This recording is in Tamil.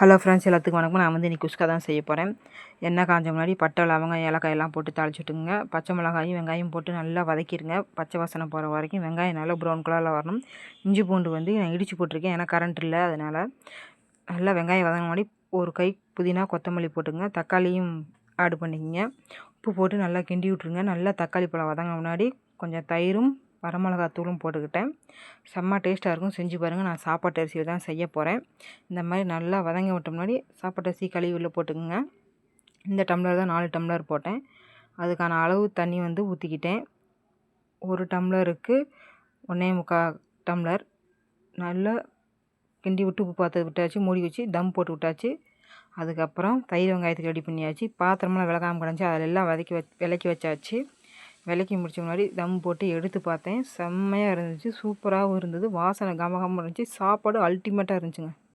ஹலோ ஃப்ரெண்ட்ஸ் எல்லாத்துக்கும் வணக்கம். நான் வந்து இன்றைக்கி குஸ்கா தான் செய்ய போகிறேன் எண்ணெய் காஞ்ச முன்னாடி பட்டை லவங்கம் ஏலக்காய் எல்லாம் போட்டு தாளிச்சுட்டுங்க பச்சை மிளகாயும் வெங்காயம் போட்டு நல்லா வதக்கிடுங்க பச்சை வாசனை போகிற வரைக்கும் வெங்காயம் நல்லா ப்ரௌன் கலரில் வரணும். இஞ்சி பூண்டு வந்து நான் இடித்து போட்டிருக்கேன். ஏன்னா கரண்ட் இல்லை அதனால் நல்லா வெங்காயம் வதங்க முன்னாடி ஒரு கை புதினா கொத்தமல்லி போட்டுங்க. தக்காளியும் ஆட் பண்ணிக்கங்க. உப்பு போட்டு நல்லா கிண்டி விட்ருங்க நல்லா தக்காளி பழம் வதங்க முன்னாடி கொஞ்சம் தயிரும் வரமிளகாத்தூளும் போட்டுக்கிட்டேன். செம்ம டேஸ்ட்டாக இருக்கும். செஞ்சு பாருங்கள் நான் சாப்பாட்டு அரிசியில் தான் செய்ய போகிறேன் இந்த மாதிரி நல்லா வதங்க விட்ட முன்னாடி சாப்பாட்டு அரிசி கழுவி உள்ளே போட்டுக்கோங்க. இந்த டம்ளர் தான் நாலு டம்ளர் போட்டேன். அதுக்கான அளவு தண்ணி வந்து ஊற்றிக்கிட்டேன் ஒரு டம்ளருக்கு ஒன்றே முக்கால் டம்ளர். நல்லா கிண்டி விட்டு உப்பு பார்த்து விட்டாச்சு. மூடி வச்சு தம் போட்டு விட்டாச்சு. அதுக்கப்புறம் தயிர் வெங்காயத்துக்கு ரெடி பண்ணியாச்சு. பாத்திரமெல்லாம் விளக்காமல் கிடஞ்சி அதில் எல்லாம் வதக்கி வச் விளக்கி வச்சாச்சு. விளக்கி முடிச்ச முன்னாடி தம் போட்டு எடுத்து பார்த்தேன். செம்மையாக இருந்துச்சு. சூப்பராகவும் இருந்தது. வாசனை கமகமாக இருந்துச்சு. சாப்பாடு அல்டிமேட்டாக இருந்துச்சுங்க.